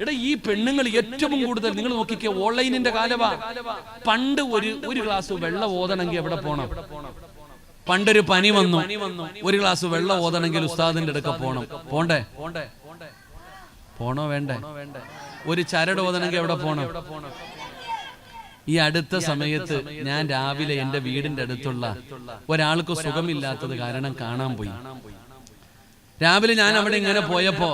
എടാ ഈ പെണ്ണുങ്ങൾ ഏറ്റവും കൂടുതൽ നിങ്ങൾ നോക്കിക്കേ ഓൺലൈനിന്റെ കാലവാ. പണ്ട് ഒരു ഒരു ഗ്ലാസ് വെള്ളം ഓതണമെങ്കിൽ എവിടെ പോണം? പണ്ടൊരു പനി വന്നു. ഒരു ഗ്ലാസ് വെള്ളം ഓതണമെങ്കിൽ ഉസ്താദിന്റെ അടുക്ക പോണം. പോണ്ടേ? പോണോ വേണ്ടേ? ഒരു ചരട് ഓതണമെങ്കിൽ എവിടെ പോണം? ഈ അടുത്ത സമയത്ത് ഞാൻ രാവിലെ എന്റെ വീടിന്റെ അടുത്തുള്ള ഒരാൾക്ക് സുഖമില്ലാത്തത് കാരണം കാണാൻ പോയി. രാവിലെ ഞാൻ അവിടെ ഇങ്ങനെ പോയപ്പോ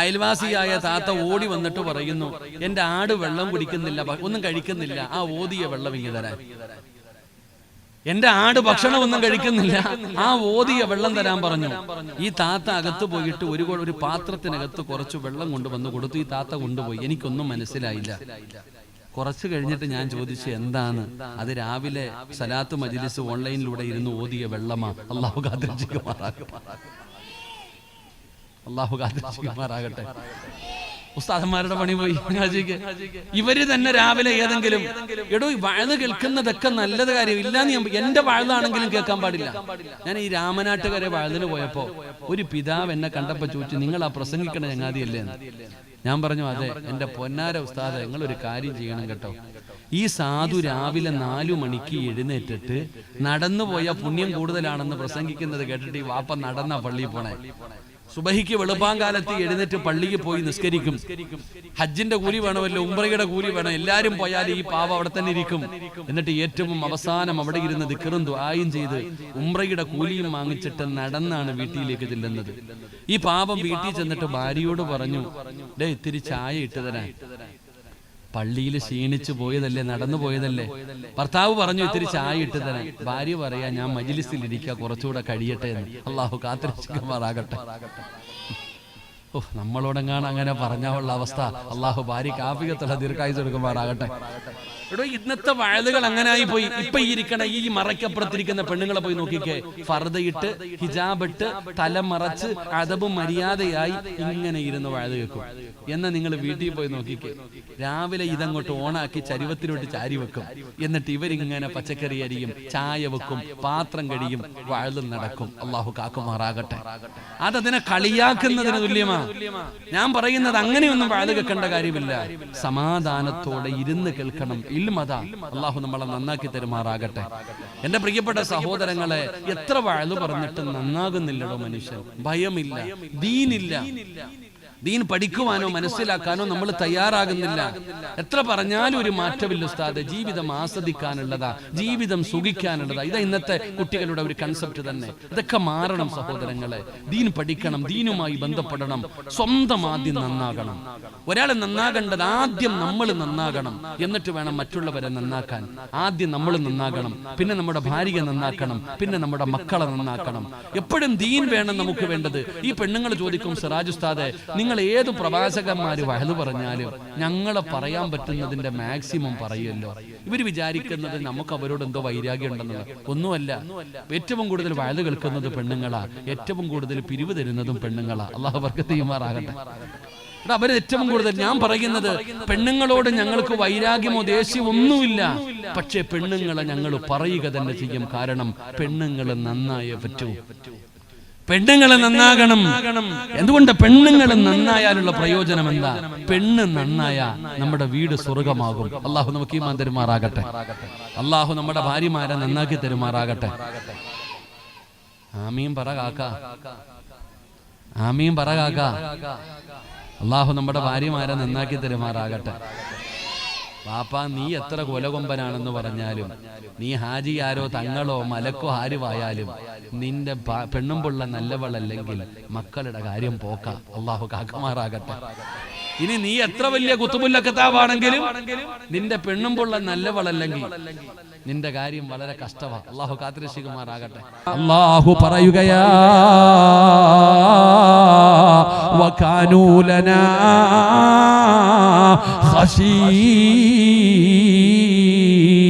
അയൽവാസിയായ താത്ത ഓടി വന്നിട്ട് പറയുന്നു എന്റെ ആട് വെള്ളം കുടിക്കുന്നില്ല ഒന്നും കഴിക്കുന്നില്ല ആ ഓതിയ വെള്ളം ഇങ്ങനെ തരാൻ. എന്റെ ആട് ഭക്ഷണം ഒന്നും കഴിക്കുന്നില്ല ആ ഓതിയ വെള്ളം തരാൻ പറഞ്ഞു. ഈ താത്ത അകത്ത് പോയിട്ട് ഒരു ഒരു പാത്രത്തിനകത്ത് കുറച്ച് വെള്ളം കൊണ്ടുവന്ന് കൊടുത്തു. ഈ താത്ത കൊണ്ടുപോയി. എനിക്കൊന്നും മനസ്സിലായില്ല. കുറച്ച് കഴിഞ്ഞിട്ട് ഞാൻ ചോദിച്ചു എന്താണ്? അത് രാവിലെ സലാത്ത് മജിലിസ് ഓൺലൈനിലൂടെ ഇരുന്ന് ഓതിയ വെള്ളമാ. അള്ളാഹു കാത്തിരിക്കുമാറാകട്ടെ അള്ളാഹു കാത്തിരിക്കുമാറാകട്ടെ. ഉസ്താദന്മാരുടെ പണി പോയി. ഹാജിക്ക്. ഇവർ തന്നെ രാവിലെ ഏതെങ്കിലും എടോ ഈ കേൾക്കുന്നതൊക്കെ നല്ലത് കാര്യം. ഇല്ലാന്ന് ഞാൻ എന്റെ വഴുതാണെങ്കിലും കേൾക്കാൻ പാടില്ല. ഞാൻ ഈ രാമനാട്ടുകാരെ വഴുതിന് പോയപ്പോ ഒരു പിതാവ് എന്നെ കണ്ടപ്പോ ചോദിച്ചു നിങ്ങൾ ആ പ്രസംഗിക്കണ ചങ്ങാതിയല്ലേ? എന്ന്?" ഞാൻ പറഞ്ഞു അതെ എന്റെ പൊന്നാര ഉസ്താദ് നിങ്ങൾ ഒരു കാര്യം ചെയ്യണം കേട്ടോ. ഈ സാധു രാവിലെ നാലു മണിക്ക് എഴുന്നേറ്റിട്ട് നടന്നു പോയ പുണ്യം കൂടുതലാണെന്ന് പ്രസംഗിക്കുന്നത് കേട്ടിട്ട് ഈ വാപ്പ നടന്ന പള്ളിയിൽ പോണേ. സുബഹിക്ക് വെളുപ്പാങ്കാലത്ത് എഴുന്നേറ്റ് പള്ളിക്ക് പോയി നിസ്കരിക്കും. ഹജ്ജിന്റെ കൂലി വേണമല്ലോ ഉംറയുടെ കൂലി വേണം എല്ലാരും പോയാൽ ഈ പാവ അവിടെ തന്നെ ഇരിക്കും. എന്നിട്ട് ഏറ്റവും അവസാനം അവിടെ ഇരുന്ന് ദിക്കറും ദുആയും ചെയ്ത് ഉംറയുടെ കൂലിയും വാങ്ങിച്ചിട്ട് നടന്നാണ് വീട്ടിലേക്ക് ചെല്ലുന്നത്. ഈ പാപം വീട്ടിൽ ചെന്നിട്ട് ഭാര്യയോട് പറഞ്ഞു ഡേ ഇത്തിരി ചായ ഇട്ട് തരാൻ. പള്ളിയിൽ ക്ഷീണിച്ചു പോയതല്ലേ നടന്നു പോയതല്ലേ? ഭർത്താവ് പറഞ്ഞു ഇത്തിരി ചായ ഇട്ട് തരാൻ. ഭാര്യ പറയാ ഞാൻ മജിലിസിൽ ഇരിക്കുക കുറച്ചുകൂടെ കഴിയട്ടെ എന്ന്. അള്ളാഹു കാത്തിരക്ഷിക്കുമാറാകട്ടെ ഓ നമ്മളോടെങ്ങാണ് അങ്ങനെ പറഞ്ഞാവുള്ള അവസ്ഥ. അള്ളാഹു ഭാര്യ കാപ്പികത്തുള്ള ദീർഘായുസ് എടുക്കുമാറാകട്ടെ. എടോ ഇന്നത്തെ വയലുകൾ ആയി പോയി. ഇപ്പൊ ഇരിക്കണ ഈ മറയ്ക്കപ്പുറത്തിരിക്കുന്ന പെണ്ണുങ്ങളെ പോയി നോക്കിക്കേ. ഫർദയിട്ട് ഹിജാബിട്ട് തല മറച്ച് അതബും മര്യാദയായി ഇങ്ങനെ ഇരുന്ന് വയത് കേൾക്കും. എന്നാ നിങ്ങൾ വീട്ടിൽ പോയി നോക്കിക്കേ. രാവിലെ ഇതങ്ങോട്ട് ഓണാക്കി ചരിവത്തിലോട്ട് ചാരി വെക്കും. എന്നിട്ട് ഇവരിങ്ങനെ പച്ചക്കറി അരിയും ചായ വെക്കും പാത്രം കഴിയും വഴുതും നടക്കും. അള്ളാഹു കാക്കുമാറാകട്ടെ. അതതിനെ കളിയാക്കുന്നതിന് തുല്യമാ. ഞാൻ പറയുന്നത് അങ്ങനെയൊന്നും വഴുത് കേൾക്കേണ്ട കാര്യമില്ല. സമാധാനത്തോടെ ഇരുന്ന് കേൾക്കണം. ഇൽമത അള്ളാഹു നമ്മളെ നന്നാക്കി തരുമാറാകട്ടെ. എന്റെ പ്രിയപ്പെട്ട സഹോദരങ്ങളെ എത്ര വഴുതു പറഞ്ഞിട്ട് നന്നാകുന്നില്ലടോ മനുഷ്യൻ. ഭയമില്ല. ദീനില്ല. ദീൻ പഠിക്കുവാനോ മനസ്സിലാക്കാനോ നമ്മൾ തയ്യാറാകുന്നില്ല. എത്ര പറഞ്ഞാലും ഒരു മാറ്റമില്ല ഉസ്താദ്. ജീവിതം ആസ്വദിക്കാനുള്ളതാ. ജീവിതം സുഖിക്കാനുള്ളതാ. ഇതാ ഇന്നത്തെ കുട്ടികളുടെ ഒരു കൺസെപ്റ്റ് തന്നെ. ഇതൊക്കെ മാറണം സഹോദരങ്ങളെ. ദീൻ പഠിക്കണം ദീനുമായി ബന്ധപ്പെടണം. സ്വന്തം ആദ്യം നന്നാകണം. ഒരാൾ നന്നാകേണ്ടത് ആദ്യം നമ്മൾ നന്നാകണം. എന്നിട്ട് വേണം മറ്റുള്ളവരെ നന്നാക്കാൻ. ആദ്യം നമ്മൾ നന്നാകണം. പിന്നെ നമ്മുടെ ഭാര്യയെ നന്നാക്കണം. പിന്നെ നമ്മുടെ മക്കളെ നന്നാക്കണം. എപ്പോഴും ദീൻ വേണം നമുക്ക് വേണ്ടത്. ഈ പെണ്ണുങ്ങൾ ചോദിക്കും സിറാജ് ഉസ്താദെ നിങ്ങൾ ഏത് പ്രവാചകന്മാര് വഹൽ പറഞ്ഞാലും ഞങ്ങളെ പറയാൻ പറ്റുന്നതിന്റെ മാക്സിമം പറയുമല്ലോ. ഇവർ വിചാരിക്കുന്നത് നമുക്ക് അവരോട് എന്തോ വൈരാഗ്യം ഉണ്ടെന്നുള്ള. ഒന്നുമല്ല ഏറ്റവും കൂടുതൽ വയൽ കേൾക്കുന്നത് പെണ്ണുങ്ങളാ. ഏറ്റവും കൂടുതൽ പിരിവ് തരുന്നതും പെണ്ണുങ്ങളാ. അള്ളാഹു അവർക്ക് തീമാറാകട്ടെ അവർ ഏറ്റവും കൂടുതൽ ഞാൻ പറയുന്നത് പെണ്ണുങ്ങളോട് ഞങ്ങൾക്ക് വൈരാഗ്യമോ ദേഷ്യമോ ഒന്നുമില്ല. പക്ഷേ പെണ്ണുങ്ങളെ ഞങ്ങൾ പറയുക തന്നെ ചെയ്യും. കാരണം പെണ്ണുങ്ങൾ നന്നായേ പറ്റൂ. പെണ്ണുങ്ങൾ നന്നാകണം. എന്തുകൊണ്ട് പെണ്ണുങ്ങൾ നന്നായാലുള്ള പ്രയോജനം എന്താ? പെണ്ണ് നന്നായ നമ്മുടെ വീട് സ്വർഗമാകും. അള്ളാഹു നമുക്ക് ഈമാൻ മാൻ തരുമാറാകട്ടെ അള്ളാഹു നമ്മുടെ ഭാര്യമാരെ നന്നാക്കി തരുമാറാകട്ടെ ആമീൻ പറ കാക്ക. ആമീൻ പറ കാക്ക. അള്ളാഹു നമ്മുടെ ഭാര്യമാരെ നന്നാക്കി തരുമാറാകട്ടെ പാപ്പ നീ എത്ര കൊലകൊമ്പനാണെന്ന് പറഞ്ഞാലും നീ ഹാജി ആരോ തങ്ങളോ മലക്കോ ആരുവായാലും നിന്റെ പെണ്ണും പെണ്ണുമ്പുള്ള നല്ലവളല്ലെങ്കിൽ മക്കളുടെ കാര്യം പോക്ക. അള്ളാഹു കാക്കമാറാകട്ടെ. ഇനി നീ എത്ര വലിയ കുത്തുപുല്ല കത്താവാണെങ്കിലും നിന്റെ പെണ്ണുമ്പുള്ള നല്ലവളല്ലെങ്കിൽ നിന്റെ കാര്യം വളരെ കഷ്ടമാ അള്ളാഹു കാത്തിരക്ഷിക്കുമാറാകട്ടെ അള്ളാഹു പറയുകയാ وكانوا لنا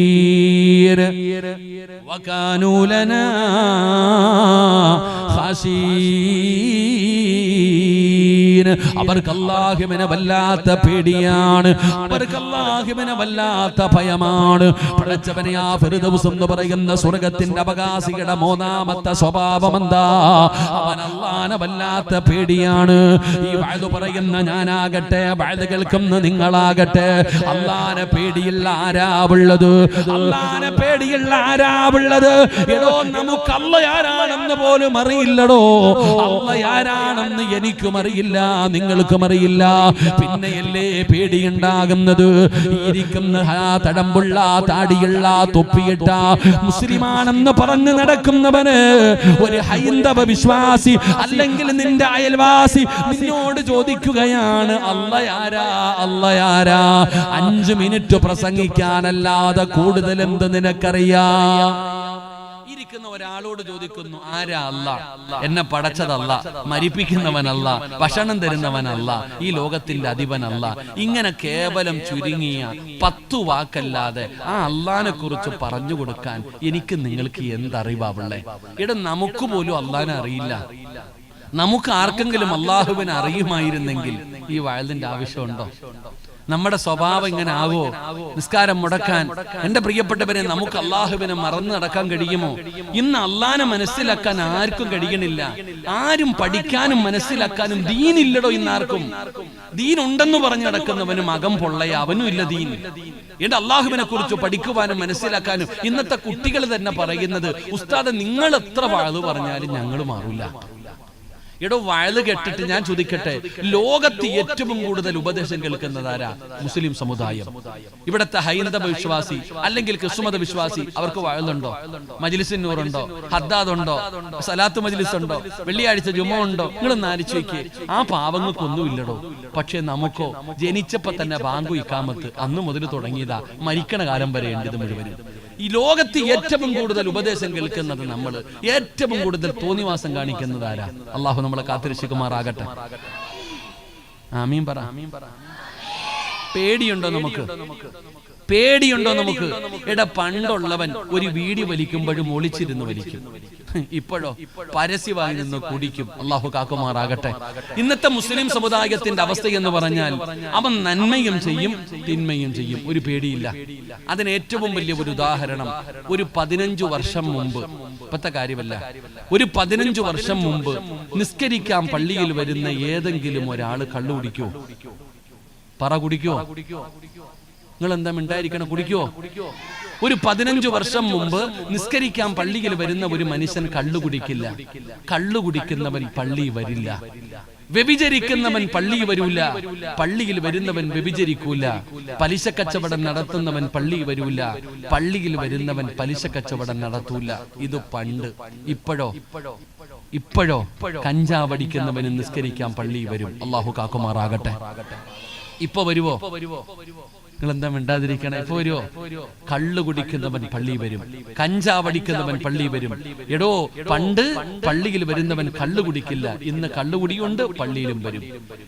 خشير وكانوا لنا خشير അവർക്ക് അള്ളാഹുവിനെ വല്ലാത്ത പേടിയാണ്. അവർക്ക് അള്ളാഹുവിനെ വല്ലാത്ത ഭയമാണ്. പടച്ചവനെ ആ ഫിർദൗസ് എന്ന് പറയുന്ന സ്വർഗത്തിന്റെ അവകാശിയുടെ മൂന്നാമത്തെ സ്വഭാവം എന്താ? അവൻ വല്ലാത്ത പേടിയാണ്. ഈ വഴുതു പറയുന്ന ഞാനാകട്ടെ വയത് കേൾക്കുന്ന നിങ്ങളാകട്ടെ അള്ളാനെ പേടിയില്ല ആരാവുള്ളത് അള്ളാനെ പേടിയുള്ള ആരാവുള്ളത് എടോ നമുക്ക് അല്ല ആരാണെന്ന് പോലും അറിയില്ലടോ. അല്ല ആരാണെന്ന് എനിക്കും അറിയില്ല. നിങ്ങൾക്കും അറിയില്ല. പിന്നെയല്ലേ പേടിയുണ്ടാകുന്നത്. ഇരിക്കുന്ന തടമ്പുള്ള താടിയുള്ള തൊപ്പിയിട്ട മുസ്ലിമാണെന്ന് പറഞ്ഞ് നടക്കുന്നവന് ഒരു ഹൈന്ദവ വിശ്വാസി അല്ലെങ്കിൽ നിന്റെ അയൽവാസി നിന്നോട് ചോദിക്കുകയാണ് അല്ലയാരാ അല്ലയാരാ അഞ്ചു മിനിറ്റ് പ്രസംഗിക്കാനല്ലാതെ കൂടുതൽ എന്ത് നിനക്കറിയാം? ഇരിക്കുന്ന ഒരാളോട് ചോദിക്കുന്നു ആരാ അല്ല എന്നെ പടച്ചതല്ല മരിപ്പിക്കുന്നവനല്ല ഭക്ഷണം തരുന്നവനല്ല ഈ ലോകത്തിന്റെ അധിപനല്ല. ഇങ്ങനെ കേവലം ചുരുങ്ങിയ പത്തു വാക്കല്ലാതെ ആ അള്ളാനെ കുറിച്ച് പറഞ്ഞു കൊടുക്കാൻ എനിക്ക് നിങ്ങൾക്ക് എന്തറിവാവുള്ളേ? ഇട നമുക്ക് പോലും അള്ളാനെ അറിയില്ല. നമുക്ക് ആർക്കെങ്കിലും അള്ളാഹുവിനെ അറിയുമായിരുന്നെങ്കിൽ ഈ വയലിന്റെ ആവശ്യമുണ്ടോ? നമ്മുടെ സ്വഭാവം ഇങ്ങനെ ആവോ? നിസ്കാരം മുടക്കാൻ. എന്റെ പ്രിയപ്പെട്ടവരെ നമുക്ക് അള്ളാഹുവിനെ മറന്നു നടക്കാൻ കഴിയുമോ? ഇന്ന് അള്ളാനെ മനസ്സിലാക്കാൻ ആർക്കും കഴിയണില്ല. ആരും പഠിക്കാനും മനസ്സിലാക്കാനും ദീനില്ലടോ ഇന്ന് ആർക്കും ദീൻ ഉണ്ടെന്ന് പറഞ്ഞു നടക്കുന്നവനും അകം പൊള്ളയ. അവനും ഇല്ല ദീൻ. എന്റെ അള്ളാഹുവിനെ കുറിച്ച് പഠിക്കുവാനും മനസ്സിലാക്കാനും ഇന്നത്തെ കുട്ടികൾ തന്നെ പറയുന്നത് ഉസ്താദ് നിങ്ങൾ എത്ര വാഴ് പറഞ്ഞാലും ഞങ്ങൾ മാറൂല. എടോ വയൽ കെട്ടിട്ട് ഞാൻ ചോദിക്കട്ടെ? ലോകത്ത് ഏറ്റവും കൂടുതൽ ഉപദേശം കേൾക്കുന്നത് ആരാ മുസ്ലിം സമുദായം. ഇവിടത്തെ ഹൈന്ദവ വിശ്വാസി അല്ലെങ്കിൽ ക്രിസ്തുമത വിശ്വാസി അവർക്ക് വയലുണ്ടോ? മജിലിസിന്നൂറുണ്ടോ ഹദ്ദാദ് ഉണ്ടോ സലാത്ത് മജിലിസ് ഉണ്ടോ വെള്ളിയാഴ്ച ജുമ ഉണ്ടോ? നിങ്ങൾ നാലിച്ചേക്ക് ആ പാവങ്ങൾക്കൊന്നും ഇല്ലടോ പക്ഷെ നമുക്കോ ജനിച്ചപ്പോ തന്നെ ബാങ്കു ഇക്കാമത്ത് അന്ന് മുതൽ തുടങ്ങിയതാ മരിക്കണ കാലം വരെ ഉണ്ട് ഇത് മുഴുവനും. ഈ ലോകത്ത് ഏറ്റവും കൂടുതൽ ഉപദേശം കേൾക്കുന്നത് നമ്മൾ ഏറ്റവും കൂടുതൽ തോന്നിവാസം കാണിക്കുന്നത് ആരാ? അള്ളാഹു നമ്മളെ കാത്തിരക്ഷിക്കുമാറാകട്ടെ. ആമീൻ പറ. പേടിയുണ്ടോ നമുക്ക്? പേടിയുണ്ടോ നമുക്ക്? എടാ പണ്ടുള്ളവൻ ഒരു വീടി വലിക്കുമ്പോഴും ഒളിച്ചിരുന്ന് വലിക്കും. ഇപ്പോഴോ? പരസ്യമായി നിന്ന് കുടിക്കും. അള്ളാഹു കാക്കുമാറാകട്ടെ. ഇന്നത്തെ മുസ്ലിം സമുദായത്തിന്റെ അവസ്ഥ എന്ന് പറഞ്ഞാൽ അവൻ നന്മയും ചെയ്യും തിന്മയും ചെയ്യും. ഒരു പേടിയില്ല. അതിന് ഏറ്റവും വലിയ ഒരു ഉദാഹരണം ഒരു പതിനഞ്ചു വർഷം മുമ്പ്. ഇപ്പത്തെ കാര്യമല്ല. ഒരു പതിനഞ്ചു വർഷം മുമ്പ് നിസ്കരിക്കാൻ പള്ളിയിൽ വരുന്ന ഏതെങ്കിലും ഒരാൾ കള്ളു കുടിക്കോ? പറ കുടിക്കോ? നിങ്ങൾ എന്താ മിണ്ടായിരിക്കണം? കുടിക്കോ ഒരു പതിനഞ്ചു വർഷം മുമ്പ് നിസ്കരിക്കാൻ പള്ളിയിൽ വരുന്ന ഒരു മനുഷ്യൻ കള്ളു കുടിക്കില്ല. കള്ളു കുടിക്കുന്നവൻ പള്ളി വരില്ല. വ്യഭിചരിക്കുന്നവൻ പള്ളി വരൂല. പള്ളിയിൽ വരുന്നവൻ വ്യഭിചരിക്കൂല. പലിശ കച്ചവടം നടത്തുന്നവൻ പള്ളി വരൂല. പള്ളിയിൽ വരുന്നവൻ പലിശ കച്ചവടം നടത്തൂല. ഇത് പണ്ട്. ഇപ്പോഴോ? ഇപ്പോഴോ? കഞ്ചാവടിക്കുന്നവന് നിസ്കരിക്കാൻ പള്ളി വരും. അള്ളാഹു കാക്കുമാറാകട്ടെ. ഇപ്പൊ വരുവോ? നിങ്ങൾ എന്താ മിണ്ടാതിരിക്കണേ? ഇപ്പൊ വരുമോ കള്ളു കുടിക്കുന്നവൻ പള്ളി വരും. കഞ്ചാവടിക്കുന്നവൻ പള്ളി വരും. എടോ പണ്ട് പള്ളിയിൽ വരുന്നവൻ കള്ളു കുടിക്കില്ല. ഇന്ന് കള്ളുകുടിയുണ്ട് പള്ളിയിലും വരും.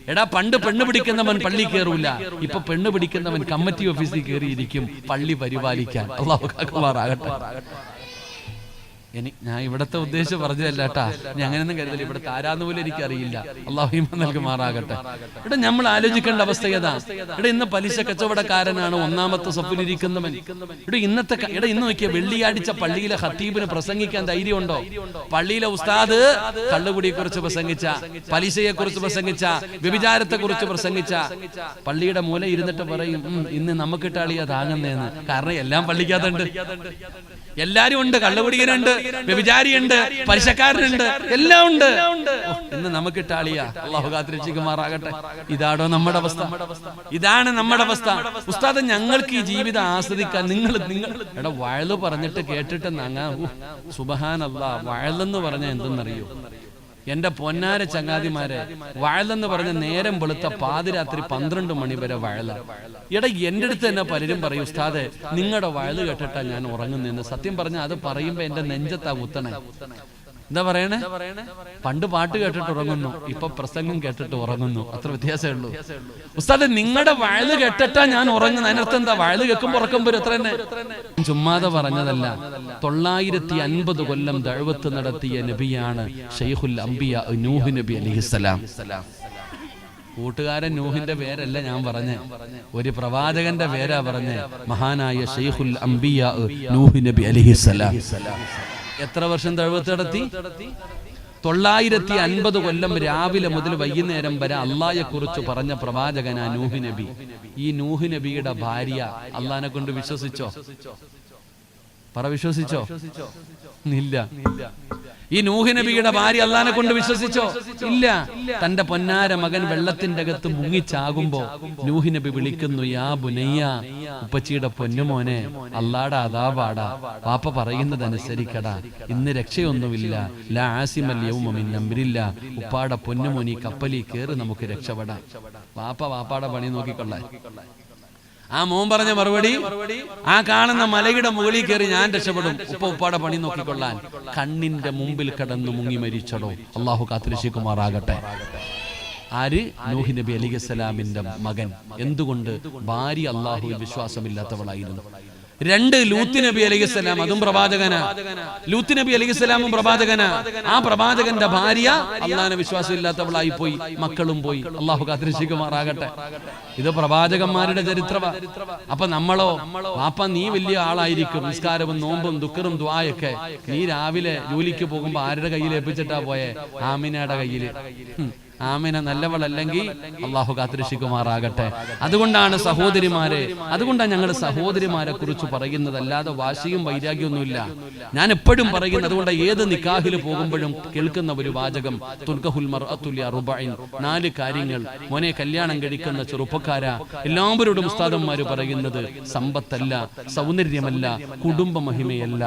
എടാ പണ്ട് പെണ്ണ് പിടിക്കുന്നവൻ പള്ളി കയറൂല. ഇപ്പൊ പെണ്ണ് പിടിക്കുന്നവൻ കമ്മിറ്റി ഓഫീസിൽ കയറിയിരിക്കും പള്ളി പരിപാലിക്കാൻ. അള്ളാഹു എനിക്ക് ഞാൻ ഇവിടത്തെ ഉദ്ദേശം പറഞ്ഞതല്ല കേട്ടാ. ഞാൻ അങ്ങനെയൊന്നും കരുതല്ല ഇവിടുത്തെ ആരാന്ന് പോലും എനിക്ക് അറിയില്ല. അള്ളാഹുഹിമ നൽകുമാറാകട്ടെ. ഇവിടെ നമ്മൾ ആലോചിക്കേണ്ട അവസ്ഥ ഏതാ? ഇവിടെ ഇന്ന് പലിശ കച്ചവടക്കാരനാണ് ഒന്നാമത്തെ സ്വപ്നിരിക്കുന്നവൻ ഇവിടെ ഇന്നത്തെ ഇവിടെ ഇന്ന് നോക്കിയ വെള്ളിയാഴ്ച പള്ളിയിലെ ഹത്തീബിന് പ്രസംഗിക്കാൻ ധൈര്യമുണ്ടോ? പള്ളിയിലെ ഉസ്താദ് കള്ളുകുടിയെ കുറിച്ച് പ്രസംഗിച്ച പലിശയെ കുറിച്ച് പ്രസംഗിച്ച വ്യഭിചാരത്തെ കുറിച്ച് പ്രസംഗിച്ച പള്ളിയുടെ മൂല ഇരുന്നിട്ട് പറയും ഇന്ന് നമുക്ക് ഇട്ടാളിയാ താങ്ങുന്നേന്ന്. കാരണം എല്ലാം പള്ളിക്കകത്തുണ്ട്. എല്ലാരും ഉണ്ട് കള്ളുപിടിക്കനുണ്ട് വ്യഭിചാരിയുണ്ട് പലിശക്കാരനുണ്ട് എല്ലാം ഉണ്ട്. ഇന്ന് നമുക്ക് ഇട്ടാളിയാ. അള്ളാഹു കാത്തിരക്ഷിക്കുമാറാകട്ടെ ഇതാണോ നമ്മുടെ അവസ്ഥ? ഇതാണ് നമ്മുടെ അവസ്ഥ. ഉസ്താദ് ഞങ്ങൾക്ക് ഈ ജീവിതം ആസ്വദിക്കാൻ നിങ്ങൾ നിങ്ങൾ എടാ വയൽ പറഞ്ഞിട്ട് കേട്ടിട്ട് നങ്ങാ സുബഹാനല്ല വയലെന്ന് പറഞ്ഞ എന്തെന്നറിയോ? എന്റെ പൊന്നാര ചങ്ങാതിമാരെ വയലെന്ന് പറഞ്ഞ നേരം വെളുത്ത പാതിരാത്രി പന്ത്രണ്ട് മണി വരെ വയല. എടാ എന്റെ അടുത്ത് തന്നെ പലരും പറയും ഉസ്താദെ നിങ്ങളുടെ വയൽ കേട്ടിട്ടാ ഞാൻ ഉറങ്ങുന്നതെന്ന്. സത്യം പറഞ്ഞ അത് പറയുമ്പോ എന്റെ നെഞ്ചത്താ കുത്തണേ. എന്താ പറയണേ? പണ്ട് പാട്ട് കേട്ടിട്ട് ഉറങ്ങുന്നു. ഇപ്പൊ പ്രസംഗം കേട്ടിട്ട് ഉറങ്ങുന്നു. അത്ര വ്യത്യാസമേ ഉള്ളൂ. ഉസ്താദ് നിങ്ങളുടെ വയൽ കേട്ടിട്ടാ ഞാൻ ഉറങ്ങുന്നത്. അതിനർത്ഥം എന്താ? വയൽ കേൾക്കുമ്പോ ഉറക്കം വരും. അത്ര തന്നെ. ചുമ്മാതെ പറഞ്ഞതല്ല. തൊള്ളായിരത്തി അൻപത് കൊല്ലം ദഴവത്ത് നടത്തിയ നബിയാണ് ഷെയ്ഖുൽ അംബിയ നൂഹ് നബി അലിഹിസ്സലാം കൂട്ടുകാരൻ നൂഹിന്റെ പേരല്ല ഞാൻ പറഞ്ഞ. ഒരു പ്രവാചകന്റെ പേരാ പറഞ്ഞ. മഹാനായ ഷെയ്ഖുൽ അംബിയ നൂഹ് നബി അലിഹിസലാം എത്ര വർഷം തഴുവത്ത് നടത്തി? തൊള്ളായിരത്തി അൻപത് കൊല്ലം രാവിലെ മുതൽ വൈകുന്നേരം വരെ അള്ളായെ കുറിച്ച് പറഞ്ഞ പ്രവാചകനാ നൂഹ് നബി. ഈ നൂഹ് നബിയുടെ ഭാര്യ അള്ളാനെ കൊണ്ട് വിശ്വസിച്ചോ? പറ വിശ്വസിച്ചോ? ഇല്ല. ഈ നൂഹ് നബിയുടെ ഭാര്യ അള്ളാനെ കൊണ്ട് വിശ്വസിച്ചോ? ഇല്ല. തന്റെ പൊന്നാര മകൻ വെള്ളത്തിന്റെ അകത്ത് മുങ്ങിച്ചാകുമ്പോ നൂഹ് നബി വിളിക്കുന്നു യാ ബുനയ്യ ഉപ്പച്ചിയുടെ പൊന്നുമോനെ അല്ലാടാ അതാപാടാ പാപ്പ പറയുന്നത് അനുസരിക്കടാ. ഇന്ന് രക്ഷയൊന്നുമില്ല. ലാ ആസിമൽ ഉപ്പാടെ പൊന്നുമോനി കപ്പലി കയറി നമുക്ക് രക്ഷപ്പെടാം. പാപ്പ വാപ്പാടെ പണി നോക്കിക്കൊള്ളാൻ. ആ മോൻ പറഞ്ഞ മറുപടി ആ കാണുന്ന മലയുടെ മുകളിൽ കയറി ഞാൻ രക്ഷപ്പെടും. ഉപ്പ ഉപ്പാടെ പണി നോക്കിക്കൊള്ളാൻ. കണ്ണിന്റെ മുമ്പിൽ കടന്നു മുങ്ങി മരിച്ചടോ. അള്ളാഹു കാത്തിരശിക്കുമാറാകട്ടെ ആര്? നൂഹി നബി അലിഖലാമിന്റെ മകൻ. എന്തുകൊണ്ട് ഭാര്യ അള്ളാഹുവിൽ വിശ്വാസമില്ലാത്തവളായിരുന്നു? രണ്ട് ലൂത്ത് നബി അലൈഹിസ്സലാം അതും പ്രവാചകനാ. ലൂത്ത് നബി അലൈഹിസ്സലാമും പ്രവാചകനാ. ആ പ്രവാചകന്റെ ഭാര്യ അള്ളാഹിനെ വിശ്വാസമില്ലാത്തവളായി പോയി. മക്കളും പോയി. അള്ളാഹു കാത്തിരക്ഷിക്കുമാറാകട്ടെ. ഇത് പ്രവാചകന്മാരുടെ ചരിത്രമാ അപ്പൊ നമ്മളോ വാപ്പ നീ വലിയ ആളായിരിക്കും. നിസ്കാരവും നോമ്പും ദുഃഖറും ദ്വായൊക്കെ നീ രാവിലെ ജോലിക്ക് പോകുമ്പോ ആരുടെ കയ്യിൽ ഏൽപ്പിച്ചിട്ടാ പോയെ? ആമിനയുടെ കയ്യിൽ. ആമിന നല്ലവളല്ലെങ്കിൽ അള്ളാഹു കാത്തിരക്ഷിക്കുമാറാകട്ടെ. അതുകൊണ്ടാണ് സഹോദരിമാരെ അതുകൊണ്ടാണ് ഞങ്ങൾ സഹോദരിമാരെ കുറിച്ച് പറയുന്നത് അല്ലാതെ വാശിയും വൈരാഗ്യമൊന്നുമില്ല. ഞാൻ എപ്പോഴും പറയുന്നത് അതുകൊണ്ട് ഏത് നിക്കാഹിൽ പോകുമ്പോഴും കേൾക്കുന്ന ഒരു വാചകം തുൽക്കഹുൽ മർഅത്തുല്യ റുബൈൻ നാല് കാര്യങ്ങൾ. മോനെ കല്യാണം കഴിക്കുന്ന ചെറുപ്പക്കാര. എല്ലാവരോടും ഉസ്താദന്മാർ പറയുന്നത് സമ്പത്തല്ല സൗന്ദര്യമല്ല കുടുംബ മഹിമയല്ല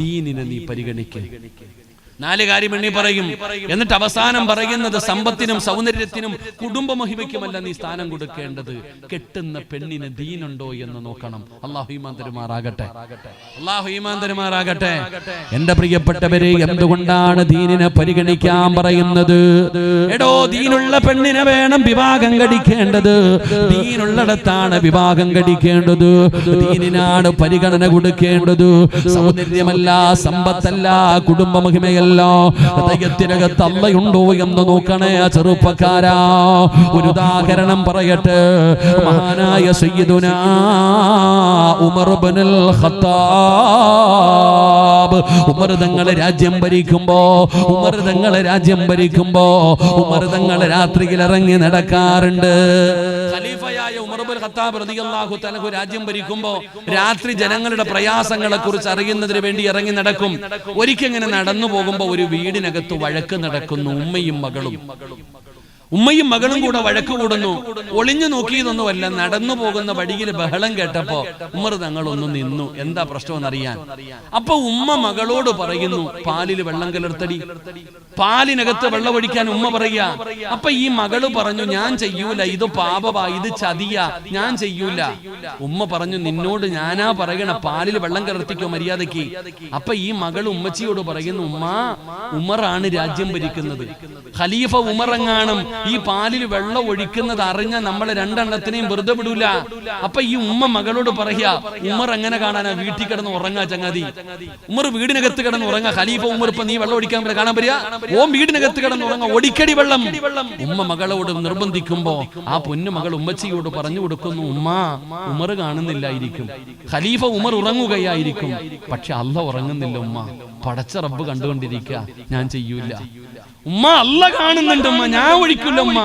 ദീനിനെ നീ പരിഗണിക്കുക നാല് കാര്യം എണ്ണി പറയും. എന്നിട്ട് അവസാനം പറയുന്നത് സമ്പത്തിനും സൗന്ദര്യത്തിനും കുടുംബ മഹിമയ്ക്കുമല്ല നീ സ്ഥാനം കൊടുക്കേണ്ടത്. കെട്ടുന്ന പെണ്ണിന് ദീനുണ്ടോ എന്ന് നോക്കണം. അള്ളാഹു ഈമാൻ തരുമാറാകട്ടെ. അള്ളാഹു ഈമാൻ തരുമാറാകട്ടെ. എന്റെ പ്രിയപ്പെട്ടവരെ എന്തുകൊണ്ടാണ് ദീനിനെ പരിഗണിക്കാൻ പറയുന്നത്? എടോ ദീനുള്ള പെണ്ണിനെ വേണം വിവാഹം കഴിക്കേണ്ടത്. ദീനുള്ളിടത്താണ് വിവാഹം കഴിക്കേണ്ടത്. ദീനിനാണ് പരിഗണന കൊടുക്കേണ്ടത്. സൗന്ദര്യമല്ല സമ്പത്തല്ല കുടുംബ മഹിമയല്ല ഹൃദയത്തിനകത്ത് അല്ലയുണ്ടോ എന്ന് നോക്കണേ ആ ചെറുപ്പക്കാരാ. ഒരു ഉദാഹരണം പറയട്ടെ. മഹാനായ സയ്യിദുന ഉമർ ഇബ്നുൽ ഖത്താബ്. ഉമർ തങ്ങളെ രാജ്യം ഭരിക്കുമ്പോ ഉമർ തങ്ങളെ രാജ്യം ഭരിക്കുമ്പോ ഉമർ തങ്ങളെ രാത്രിയിൽ ഇറങ്ങി നടക്കാറുണ്ട്. ഖലീഫയായ ഉമർ ഖത്താബ് രാജ്യം ഭരിക്കുമ്പോ രാത്രി ജനങ്ങളുടെ പ്രയാസങ്ങളെ കുറിച്ച് അറിയുന്നതിന് വേണ്ടി ഇറങ്ങി നടക്കും. ഒരിക്കൽ ഇങ്ങനെ നടന്നു ഒരു വീടിനകത്ത് വഴക്ക് നടക്കുന്നു ഉമ്മയും മകളും. ഉമ്മയും മകളും കൂടെ വഴക്ക് കൂടുന്നു. ഒളിഞ്ഞു നോക്കിയതൊന്നുമല്ല നടന്നു പോകുന്ന വഴിയിൽ ബഹളം കേട്ടപ്പോ ഉമ്മർ തങ്ങൾ ഒന്ന് നിന്നു. എന്താ പ്രശ്നമെന്നറിയാൻ അപ്പൊ ഉമ്മ മകളോട് പറയുന്നു പാലിൽ വെള്ളം കലർത്തടി പാലിനകത്ത് വെള്ളം ഒഴിക്കാൻ ഉമ്മ പറയുക. അപ്പൊ ഈ മകൾ പറഞ്ഞു ഞാൻ ചെയ്യൂല ഇത് പാപവാ ഇത് ചതിയ ഞാൻ ചെയ്യൂല. ഉമ്മ പറഞ്ഞു നിന്നോട് ഞാനാ പറയണ പാലിൽ വെള്ളം കലർത്തിക്കോ മര്യാദയ്ക്ക് അപ്പൊ ഈ മകൾ ഉമ്മച്ചിയോട് പറയുന്നു ഉമ്മ ഉമറാണ് രാജ്യം ഭരിക്കുന്നത്. ഖലീഫ ഉമറങ്ങാണം ഈ പാലിൽ വെള്ളം ഒഴിക്കുന്നത് അറിഞ്ഞ നമ്മളെ രണ്ടെണ്ണത്തിനെയും വെറുതെ വിടൂല. അപ്പൊ ഈ ഉമ്മ മകളോട് പറയാ ഉമർ എങ്ങനെ കാണാനാ? വീട്ടിൽ കിടന്ന് ഉറങ്ങാ ചങ്ങാതി. ഉമർ വീടിനകത്ത് കിടന്ന് ഉറങ്ങാ. ഖലീഫ ഉമർ ഇപ്പൊ നീ വെള്ളം ഒഴിക്കാൻ പറ്റില്ല കാണാൻ പറ്റിയ ഓ വീടിനകത്ത് കിടന്ന് ഉറങ്ങാ. ഒടിക്കടി വെള്ളം. ഉമ്മ മകളോട് നിർബന്ധിക്കുമ്പോ ആ പൊന്നു മകൾ ഉമ്മച്ചിയോട് പറഞ്ഞു കൊടുക്കുന്നു ഉമ്മ ഉമർ കാണുന്നില്ലായിരിക്കും. ഖലീഫ ഉമർ ഉറങ്ങുകയായിരിക്കും. പക്ഷെ അല്ല ഉറങ്ങുന്നില്ല ഉമ്മ. പടച്ച റബ്ബ് കണ്ടുകൊണ്ടിരിക്കുക. ഞാൻ ചെയ്യൂല. ഉമ്മ അല്ല കാണുന്നുണ്ട് ഉമ്മ. ഞാൻ ഒഴിക്കില്ല ഉമ്മ.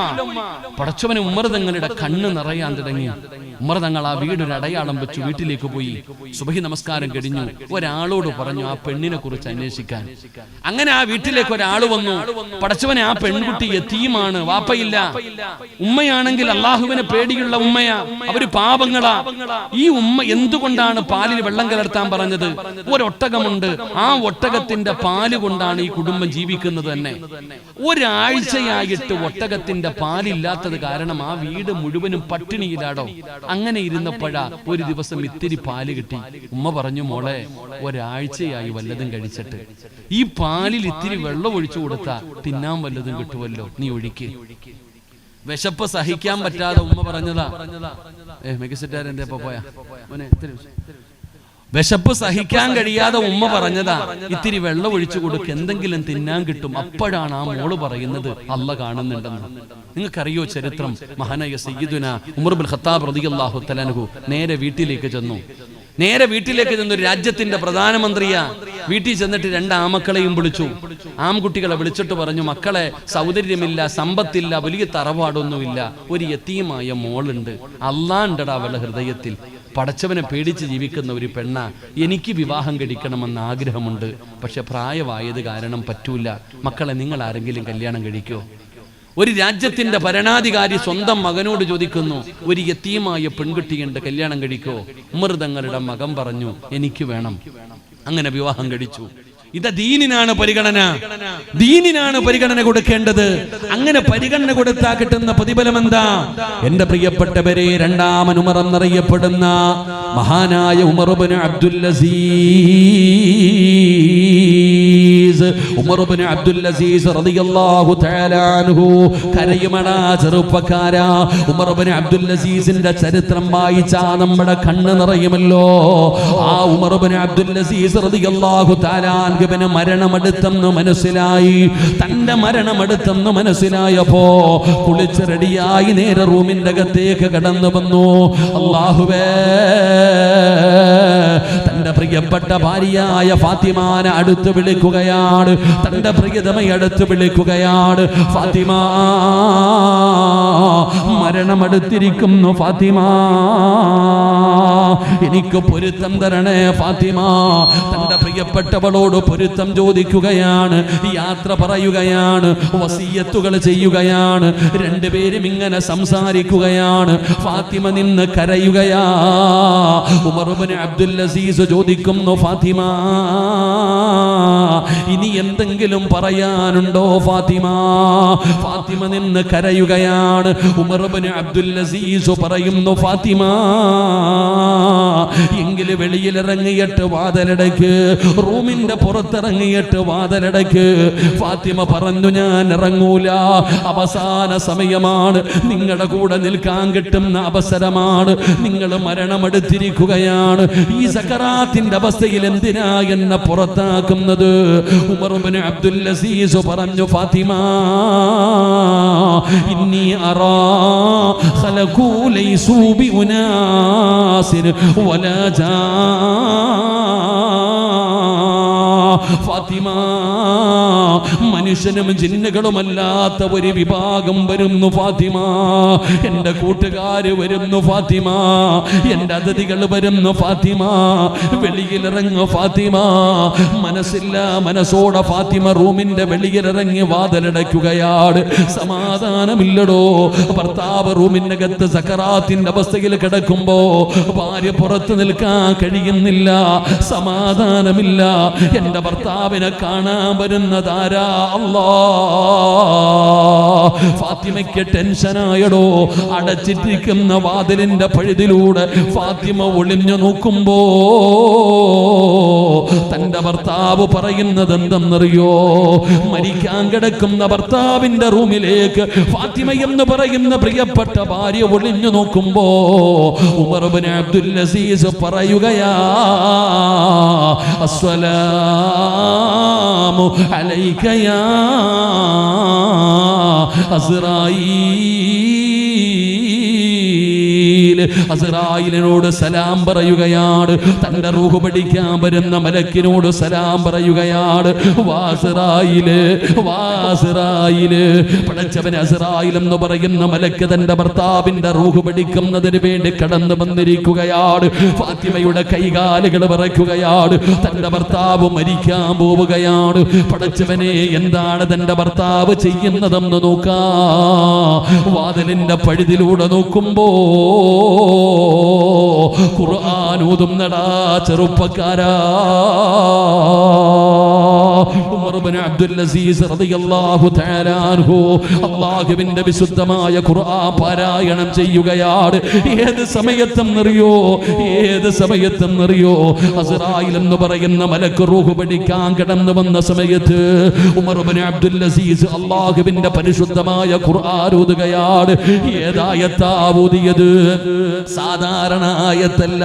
പടച്ചവന് ഉമ്മർ തങ്ങളുടെ കണ്ണ് നിറയാൻ തുടങ്ങി. ഉമ്മർ തങ്ങൾ ആ വീടൊരു അടയാളം വെച്ചു വീട്ടിലേക്ക് പോയി. സുബഹി നമസ്കാരം കഴിഞ്ഞു. ഒരാളോട് പറഞ്ഞു ആ പെണ്ണിനെ കുറിച്ച് അന്വേഷിക്കാൻ. അങ്ങനെ ആ വീട്ടിലേക്ക് ഒരാൾ വന്നു. പടച്ചവനെ ആ പെൺകുട്ടി എത്തിയുമാണ് വാപ്പയില്ല. ഉമ്മയാണെങ്കിൽ അള്ളാഹുവിനെ പേടിയുള്ള ഉമ്മയാ. അവർ പാപങ്ങളാ. ഈ ഉമ്മ എന്തുകൊണ്ടാണ് പാലിൽ വെള്ളം കലർത്താൻ പറഞ്ഞത്? ഒരൊട്ടകമുണ്ട്. ആ ഒട്ടകത്തിന്റെ പാൽ കൊണ്ടാണ് ഈ കുടുംബം ജീവിക്കുന്നത് തന്നെ. ഒരാഴ്ചയായിട്ട് ഒട്ടകത്തിന്റെ പാലില്ലാത്തത് കാരണം ആ വീട് മുഴുവനും പട്ടിണിയിലാടോ. അങ്ങനെ ഇരുന്നപ്പോഴാ ഒരു ദിവസം ഇത്തിരി പാൽ കിട്ടി. ഉമ്മ പറഞ്ഞു മോളെ ഒരാഴ്ചയായി വല്ലതും കഴിച്ചിട്ട്. ഈ പാലിൽ ഇത്തിരി വെള്ളം ഒഴിച്ചു കൊടുത്താ തിന്നാൻ വല്ലതും കിട്ടുമല്ലോ നീ ഒഴിക്ക്. വിശപ്പ് സഹിക്കാൻ പറ്റാതെ ഉമ്മ പറഞ്ഞതാ. പോയാ. മോനെ വിശ- വിശപ്പ് സഹിക്കാൻ കഴിയാതെ ഉമ്മ പറഞ്ഞതാ. ഇത്തിരി വെള്ളം ഒഴിച്ചു കൊടുക്ക്. എന്തെങ്കിലും തിന്നാൻ കിട്ടും. അപ്പോഴാണ് ആ മോൾ പറയുന്നത് അല്ല കാണുന്നുണ്ടെന്ന്. നിങ്ങൾക്കറിയോ ചരിത്രം? മഹാനായ സയ്യിദുന ഉമർബുൽ ഖത്താബ് റളിയല്ലാഹു തആലാഹു നേരെ വീട്ടിലേക്ക് ചെന്നു. നേരെ വീട്ടിലേക്ക് ചെന്നു രാജ്യത്തിന്റെ പ്രധാനമന്ത്രിയാ. വീട്ടിൽ ചെന്നിട്ട് രണ്ട് ആമക്കളെയും വിളിച്ചു. ആൺകുട്ടികളെ വിളിച്ചിട്ട് പറഞ്ഞു മക്കളെ സൗന്ദര്യമില്ല സമ്പത്തില്ല വലിയ തറവാടൊന്നുമില്ല. ഒരു യത്തീമായ മോളുണ്ട്. അള്ളാണ്ടടാ അവളുടെ ഹൃദയത്തിൽ. പടച്ചവനെ പേടിച്ച് ജീവിക്കുന്ന ഒരു പെണ്ണ എനിക്ക് വിവാഹം കഴിക്കണമെന്ന് ആഗ്രഹമുണ്ട്. പക്ഷെ പ്രായമായത് കാരണം പറ്റൂല. മക്കളെ നിങ്ങൾ ആരെങ്കിലും കല്യാണം കഴിക്കോ? ഒരു രാജ്യത്തിന്റെ ഭരണാധികാരി സ്വന്തം മകനോട് ചോദിക്കുന്നു ഒരു യത്തീമായ പെൺകുട്ടിയുണ്ട് കല്യാണം കഴിക്കോ? ഉമർ തങ്ങളുടെ മകൻ പറഞ്ഞു എനിക്ക് വേണം. അങ്ങനെ വിവാഹം കഴിച്ചു. ഇത് ദീനിനാണ് പരിഗണന. ദീനിനാണ് പരിഗണന കൊടുക്കേണ്ടത്. അങ്ങനെ പരിഗണന കൊടുത്താ കിട്ടുന്ന പ്രതിഫലം എന്താ? എന്റെ പ്രിയപ്പെട്ടവരെ രണ്ടാമൻ ഉമർ എന്നറിയപ്പെടുന്ന മഹാനായ ഉമർബിന് അബ്ദുൽ അസീസ് ഉമർബിന് അബ്ദുൽ അസീസ് റളിയല്ലാഹു തആല അൻഹു. കരയുമടാ ചെറുപ്പക്കാരാ. ഉമർബിന് അബ്ദുൽ അസീസിന്റെ ചരിത്രം വായിച്ചാ നമ്മുടെ കണ്ണ് നിറയുമല്ലോ. ആ ഉമർബിന് അബ്ദുൽ അസീസ് റളിയല്ലാഹു തആല അൻഹുവിന് മരണമെടുത്തെന്ന് മനസ്സിലായി. തന്റെ മരണമെടുത്തെന്ന് മനസ്സിലായപ്പോ കുളിച്ച് റെഡിയായി നേരെ റൂമിന്റെ അകത്തേക്ക് കടന്നു വന്നു. അള്ളാഹുവേ തന്റെ പ്രിയപ്പെട്ട ഭാര്യയായ ഫാത്തിമാനെ അടുത്ത് വിളിക്കുകയാണ്. തന്റെ പ്രിയതമയെ അടുത്ത് വിളിക്കുകയാണ്. ഫാത്തിമ മരണമെടുത്തിരിക്കുന്നു ഫാത്തിമ. എനിക്ക് പൊരുത്തം തരണേ ഫാത്തിമ. തന്റെ പ്രിയപ്പെട്ടവളോട് പൊരുത്തം ചോദിക്കുകയാണ്. യാത്ര പറയുകയാണ്. വസീയത്തുകൾ ചെയ്യുകയാണ്. രണ്ടുപേരും ഇങ്ങനെ സംസാരിക്കുകയാണ്. ഫാത്തിമ നിന്ന് കരയുകയാ. ഉമർബിന് അബ്ദുൽ അസീസ് ചോദിക്കുന്നു ഫാത്തിമ ഇനി എന്തെങ്കിലും പറയാനുണ്ടോ ഫാത്തിമ? ഫാത്തിമ നിന്ന് കരയുകയാണ്. ഉമർബന് അബ്ദുൽ അസീസ് പറയുന്നു ഫാത്തിമ എങ്കിൽ വെളിയിലിറങ്ങിയിട്ട് വാതിലടയ്ക്ക് റൂമിന്റെ പുറത്തിറങ്ങിയിട്ട് വാതിലടയ്ക്ക് ഫാത്തിമ പറഞ്ഞു ഞാൻ ഇറങ്ങൂല. അവസാന സമയമാണ്. നിങ്ങളുടെ കൂടെ നിൽക്കാൻ കിട്ടുന്ന അവസരമാണ്. നിങ്ങൾ മരണമെടുത്തിരിക്കുകയാണ്. ഈ സക്കറാത്തിന്റെ അവസ്ഥയിൽ എന്തിനാ എന്നെ പുറത്താക്കുന്നത്? ഉമറുബിന് അബ്ദുൽ അസീസ് പറഞ്ഞു ഫാത്തിമ ഇന്നി അറാ ഖലഖൂ ലൈസൂ ബി വലാ ജാ. ഫാത്തിമ മനുഷ്യനും ജിന്നുകളുമല്ലാത്ത ഒരു വിഭാഗം വരുന്നു ഫാത്തിമ. എന്റെ കൂട്ടുകാര് വരുന്നു ഫാത്തിമ. എന്റെ അതിഥികൾ വരുന്നു ഫാത്തിമ. വെളിയിലിറങ്ങു ഫാത്തിമ. മനസ്സില്ല മനസ്സോടെ ഫാത്തിമ റൂമിന്റെ വെളിയിലിറങ്ങി വാതിലടയ്ക്കുകയാണ്. സമാധാനമില്ലടോ. ഭർത്താവ് റൂമിനകത്ത് സക്കറാത്തിന്റെ അവസ്ഥയിൽ കിടക്കുമ്പോ ഭാര്യ പുറത്തു നിൽക്കാൻ കഴിയുന്നില്ല സമാധാനമില്ല. എന്റെ ഭർത്താവിനെ കാണാൻ വരുന്നതാരാ? ഫാത്തിമയ്ക്ക് ടെൻഷനായടോ അടച്ചിട്ടിരിക്കുന്ന വാതിലിന്റെ പഴുതിലൂടെ ഫാത്തിമ ഒളിഞ്ഞു നോക്കുമ്പോ തന്റെ ഭർത്താവ് പറയുന്നത് എന്തെന്നറിയോ? മരിക്കാൻ കിടക്കുന്ന ഭർത്താവിന്റെ റൂമിലേക്ക് ഫാത്തിമ എന്ന് പറയുന്ന പ്രിയപ്പെട്ട ഭാര്യ ഒളിഞ്ഞു നോക്കുമ്പോ ഉമർബിൻ അബ്ദുൽ അസീസ് പറയുകയാ അസ്സലാമു അലൈക യാ അസ്റായീൽ അസ്റായിലിനോട് സലാം പറയുകയാണ്. തന്റെ റൂഹ് പഠിക്കാൻ വരുന്ന മലക്കിനോട് സലാം പറയുകയാണ്. വാസറായിൽ വാസറായിൽ പടച്ചവൻ അസറായിൽ എന്ന് പറയുന്ന മലക്ക് തന്റെ ഭർത്താവിന്റെ റൂഹ് പഠിക്കുന്നതിന് വേണ്ടി കടന്നു വന്നിരിക്കുകയാണ്. ഫാത്തിമയുടെ കൈകാലുകൾ വിറയ്ക്കുകയാണ്. തന്റെ ഭർത്താവ് മരിക്കാൻ പോവുകയാണ്. പടച്ചവനെ എന്താണ് തന്റെ ഭർത്താവ് ചെയ്യുന്നതെന്ന് നോക്കാ. വാതിലിന്റെ പഴുതിലൂടെ നോക്കുമ്പോ ഖുർആൻ ഓതുന്നടാ ചെറുപ്പക്കാരാ. ഉമർ ഇബ്നു അബ്ദുൽ അസീസ് റളിയല്ലാഹു തആല അൻഹു. അല്ലാഹുവിന്റെ വിശുദ്ധമായ ഖുർആൻ പാരായണം ചെയ്യുകയാണ്. ഏത് സമയത്തും നിറയോ ഏത് സമയത്തും നിറയോ അസ്റായിൽ എന്ന് പറയുന്ന മലക്ക് റൂഹ് പഠിക്കാൻ കടന്നു വന്ന സമയത്ത് ഉമർ ഇബ്നു അബ്ദുൽ അസീസ് അള്ളാഹുവിന്റെ പരിശുദ്ധമായ ഖുർആൻ ഓതുകയാണ്. ഏതായത്താ ഓതിയത്? സാധാരണ ആയത്തല്ല.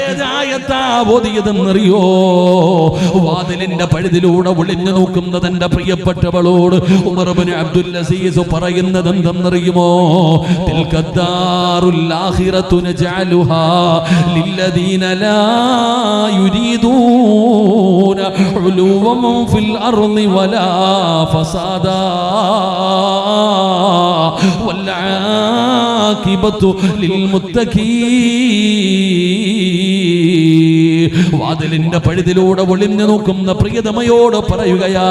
ഏതായ ഏതായത്താ ഓതിയതെന്നറിയോ വാതിലിന്റെ പഴുതിലൂടെ ഒളിഞ്ഞു നോക്കുന്ന തന്റെ പ്രിയപ്പെട്ടവളോട് ഉമർബിന് അബ്ദുൽ അസീസ് പറയുന്നത് എന്തെന്നറിയുമോ തിൽക്കദ്ദാറുൽ ആഖിറത്തു നജഅലുഹാ ലില്ലദീന ലാ യുരീദൂന ഉലുവൻ ഫിൽ അർളി വലാ ഫസാദാ والعاقبة للمتقين വാതിലിന്റെ പഴുതിലൂടെ ഒളിഞ്ഞു നോക്കുന്ന പ്രിയതമയോട് പറയുകയാ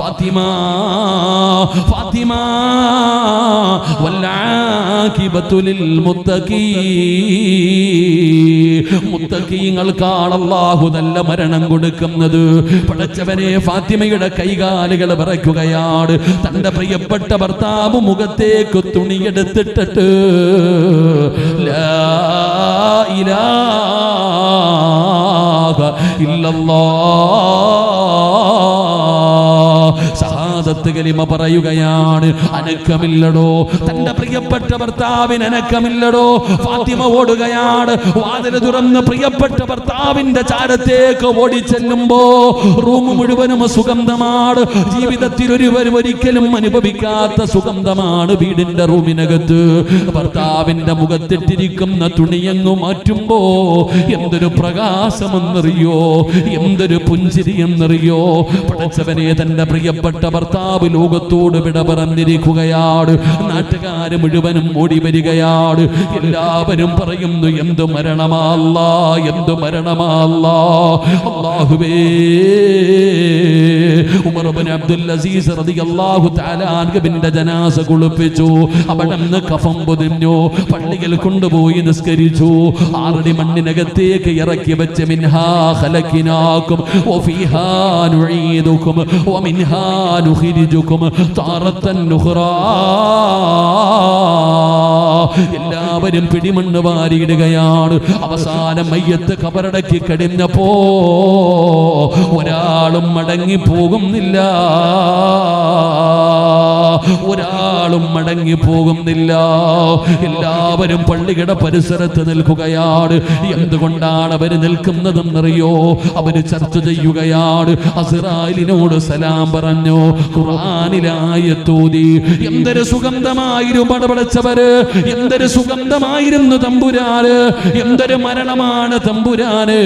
ഫാത്തിമ മുത്തക്കീങ്ങൾക്കാണ് അള്ളാഹു നല്ല മരണം കൊടുക്കുന്നത്. പടച്ചവനെ ഫാത്തിമയുടെ കൈകാലുകൾ വിറയ്ക്കുകയാണ്. തന്റെ പ്രിയപ്പെട്ട ഭർത്താവ് മുഖത്തേക്ക് തുണിയെടുത്തിട്ടിട്ട് ലാ സഹാദത്ത് കലിമ പറയുകയാണ് അനക്കമില്ലടോ. തന്റെ പ്രിയപ്പെട്ട ഭർത്താവിന് അനക്കമില്ലടോ ഫാത്തിമ ഓടുകയാണ്. വാതിൽ തുറന്ന് പ്രിയപ്പെട്ട ഭർത്താവിന്റെ ചാരത്തേക്ക് ഓടിച്ചെല്ലുമ്പോ റൂം മുഴുവനും സുഗന്ധമാണ്. ജീവിതത്തിൽ ഒരുവരും ഒരിക്കലും അനുഭവിക്കാത്ത സുഗന്ധമാണ് വീടിന്റെ റൂമിനകത്ത്. ഭർത്താവിന്റെ മുഖത്തിട്ടിരിക്കുന്ന തുണിയങ്ങു മാറ്റുമ്പോ എന്തൊരു പ്രകാശമെന്നറിയോ? എന്തൊരു പുഞ്ചിരി എന്നറിയോ പടച്ചവനെ തന്റെ പ്രിയപ്പെട്ട ഭർത്താവ് ലോകത്തോട് വിട പറഞ്ഞിരിക്കുകയാണ് നാട്ടുകാര് മുഴുവനും ഓടി വരികയാണ്. എല്ലാവരും പറയുന്നു എന്തു മരണമല്ല എന്തു മരണമല്ല. അള്ളാഹുവേ. അബ്ദുൽ അസീസ് റളിയല്ലാഹു തആല അൻഹുവിന്റെ ജനാസ കുളിപ്പിച്ചു. അവിടെ നിന്ന് കഫം പൊതിഞ്ഞു. പള്ളിയിൽ കൊണ്ടുപോയി നിസ്കരിച്ചു. ആറടി മണ്ണിനകത്തേക്ക് ഇറക്കി വെച്ച് മിൻഹാ ഖലഖിനാകും വഫീഹാ നുഈദുകും വമിൻഹാ നുഖരിജുകും താറത്തൻ നുഖറാ. എല്ലാവരും പിടിമണ്ണ് വാരിയിടുകയാണ്. അവസാനം മയ്യത്ത് കബറടക്കി കടിഞ്ഞപ്പോ ഒരാളും മടങ്ങി പോകുന്നില്ല ഒരാളും മടങ്ങി പോകുന്നില്ല. എല്ലാവരും പള്ളിയുടെ പരിസരത്ത് നിൽക്കുകയാണ്. എന്തുകൊണ്ടാണ് അവർ നിൽക്കുന്നതെന്നറിയോ? അവർ ചർച്ച ചെയ്യുകയാണ്. അസിറാലിനോട് സലാം പറഞ്ഞു ഖുർആാനിലായ തോതി എന്തൊരു സുഗന്ധമായിരുന്നു പടപടച്ചവര്? എന്തൊരു സുഗന്ധമായിരുന്നു തമ്പുരാന്? എന്തൊരു മരണമാണ് തമ്പുരാന്?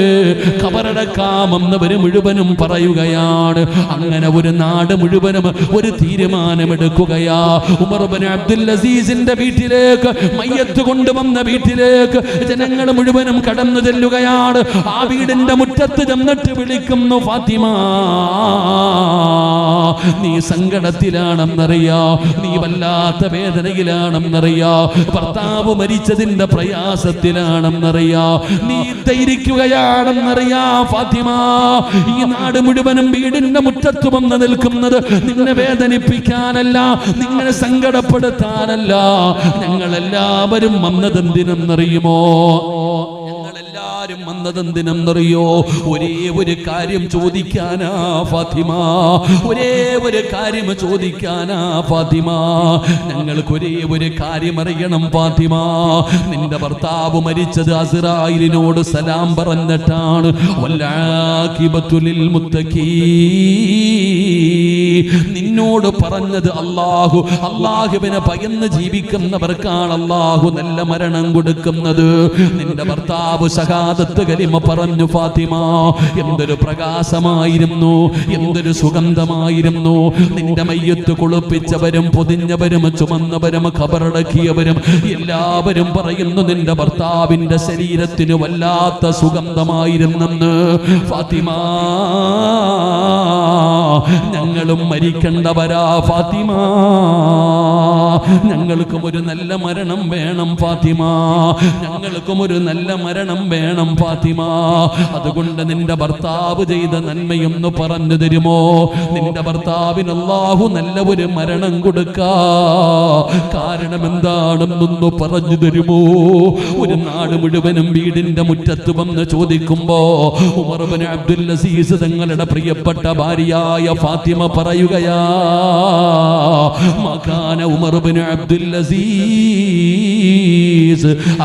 കബറടക്കാമെന്നവര് മുഴുവനും പറയുകയാണ്. അങ്ങനെ ഒരു നാട് മുഴുവനും ഒരു തീരുമാനമെടുക്കുകയാ ഉമർബൻ അബ്ദുൽ അസീസിന്റെ വീട്ടിലേക്ക് മയ്യത്ത് കൊണ്ടുവന്ന വീട്ടിലേക്ക് ജനങ്ങൾ മുഴുവനും കടന്നു ചെല്ലുകയാണ്. ആ വീടിന്റെ മുറ്റത്ത് ചെന്നിട്ട് വിളിക്കുന്നു ഫാത്തിമ നീ സങ്കടത്തിലാണെന്നറിയാ നീ വല്ലാത്ത വേദനയിലാണെന്നറിയാ ഭർത്താവ് മരിച്ചതിന്റെ പ്രയാസത്തിലാണെന്നറിയാ നീ ധൈരിക്കുകയാണെന്നറിയാ ഫാത്തിമ. ഈ നാട് മുഴുവനും വീടിന്റെ മുറ്റത്ത് വന്ന് നിൽക്കുന്നത് നിന്നെ വേദനിപ്പിക്കാനല്ല നിങ്ങളെ സങ്കടപ്പെടുത്താനല്ല. ഞങ്ങൾ എല്ലാവരും വന്നതെന്തിനെന്നറിയുമോ വന്നത് വന്നതെന്തിനെന്നറിയോ? ഒരേ ഒരു കാര്യം ചോദിക്കാനാ ഫാത്തിമ. ഒരേ ഒരു കാര്യം ചോദിക്കാനാ ഫാത്തിമ. ഞങ്ങൾക്ക് ഒരേ ഒരു കാര്യം അറിയണം ഫാത്തിമ. നിന്റെ ഭർത്താവ് മരിച്ചത് അസിറായിലിനോട് സലാം പറഞ്ഞിട്ടാണ്. നിന്നോട് പറഞ്ഞത് അള്ളാഹു അള്ളാഹുവിനെ പകന്ന് ജീവിക്കുന്നവർക്കാണ് അള്ളാഹു നല്ല മരണം കൊടുക്കുന്നത്. നിന്റെ ഭർത്താവ് സഹാദത്ത് കലിമ പറഞ്ഞു ഫാത്തിമ എന്തൊരു പ്രകാശമായിരുന്നു എന്തൊരു സുഗന്ധമായിരുന്നു. നിന്റെ മയ്യത്ത് കുളിപ്പിച്ചവരും പൊതിഞ്ഞവരും ചുമന്നവരും ഖബറടക്കിയവരും എല്ലാവരും പറയുന്നു നിന്റെ ഭർത്താവിന്റെ ശരീരത്തിന് വല്ലാത്ത സുഗന്ധമായിരുന്നെന്ന്. ഫാത്തിമ ഞങ്ങളും മരിക്കേണ്ടവരാ ഫാത്തിമ. ഞങ്ങൾക്കും ഒരു നല്ല മരണം വേണം ഫാത്തിമ. ഞങ്ങൾക്കും ഒരു നല്ല മരണം വേണം ഫാത്തിമ. അതുകൊണ്ട് നിന്റെ ഭർത്താവ് ചെയ്ത നന്മയൊന്ന് പറഞ്ഞു തരുമോ? നിന്റെ ഭർത്താവിന് അല്ലാഹു നല്ല ഒരു മരണം കൊടുക്ക. കാരണം എന്താണെന്നൊന്ന് പറഞ്ഞു തരുമോ? ഒരു നാട് മുഴുവനും വീടിന്റെ മുറ്റത്ത് വന്ന് ചോദിക്കുമ്പോ ഉമർബൻ അബ്ദുൽ അസീസ് തങ്ങളുടെ പ്രിയപ്പെട്ട ഭാര്യയായ ഫാത്തിമ പറയുകയാ മകാന ഉമർ ബിൻ അബ്ദുൽ അസീസ്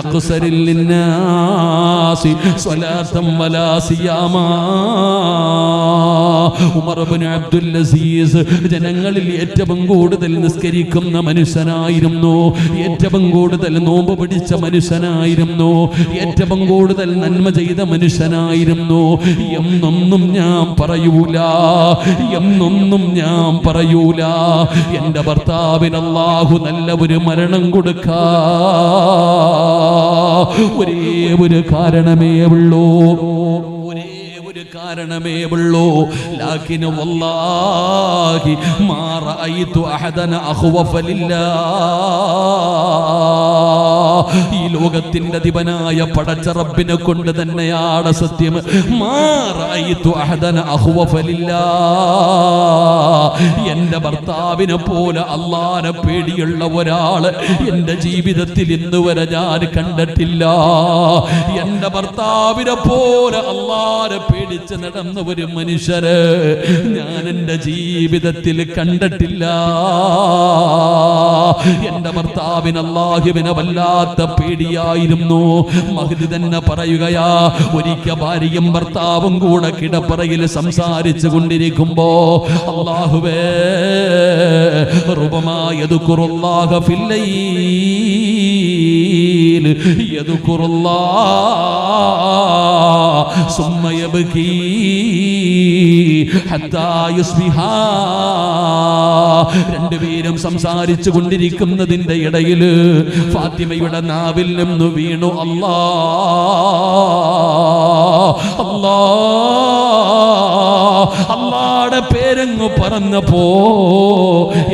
അക്സരിൽ ലിന്നാസി വലാ സിയാമാ. ഉമർ ബിൻ അബ്ദുൽ അസീസ് ജനങ്ങളിൽ ഏറ്റവും കൂടുതൽ നിസ്കരിക്കുന്ന മനുഷ്യനായിരുന്നു. ഏറ്റവും കൂടുതൽ നോമ്പ് പിടിച്ച മനുഷ്യനായിരുന്നു. ഏറ്റവും കൂടുതൽ നന്മ ചെയ്ത മനുഷ്യനായിരുന്നു. എന്നൊന്നും ഞാൻ പറയൂല. എന്നൊന്നും ഞാൻ പറയൂല. എന്റെ ഭർത്താവിന് അല്ലാഹു നല്ല ഒരു മരണം കൊടുക്ക. ഒരേ ഒരു കാരണമേ ഉള്ളൂ കാരണമേ ഉള്ളൂ. ലാക്കിന് വല്ലാഹി മാ റഅയ്തു അഹദന ഫലില്ലാ ഈ ലോകത്തിന്റെ അധിപനായ പടച്ച റബ്ബിനെ കൊണ്ട് തന്നെയാണ് സത്യം. മാ റഅയ്തു അഹദന അഖവ ഫലില്ലാ എന്റെ ഭർത്താവിനെ പോലെ അള്ളാനെ പേടിയുള്ള ഒരാൾ എന്റെ ജീവിതത്തിൽ ഇന്ന് വരെ ഞാൻ കണ്ടിട്ടില്ല. എന്റെ ഭർത്താവിനെ പോലെ അള്ളാനെ പേടിച്ച് നടന്ന ഒരു മനുഷ്യര് ഞാൻ എന്റെ ജീവിതത്തിൽ കണ്ടിട്ടില്ല എന്റെ ഭർത്താവിന് അള്ളാഹുവിനെ വല്ലാത്ത പേടിയായിരുന്നു മഹദി തന്നെ പറയുകയാ ഒരിക്കൽ ഭാര്യയും ഭർത്താവും കൂടെ കിടപ്പറയിൽ സംസാരിച്ചു കൊണ്ടിരിക്കുമ്പോ അള്ളാഹുവേ റുബമായതുക്കുറുല്ലാഹ ഫില്ലയിൽ യതുക്കുറുല്ലാഹ ثم يبكي حتى يصبح രണ്ടുപേരും സംസാരിച്ചു കൊണ്ടിരിക്കുന്നതിന്റെ ഇടയിൽ ഫാത്തിമയുടെ നാവിൽ നിന്ന് വീണു അല്ലാ. അല്ലാടെ പേരങ്ങ് പറഞ്ഞപ്പോ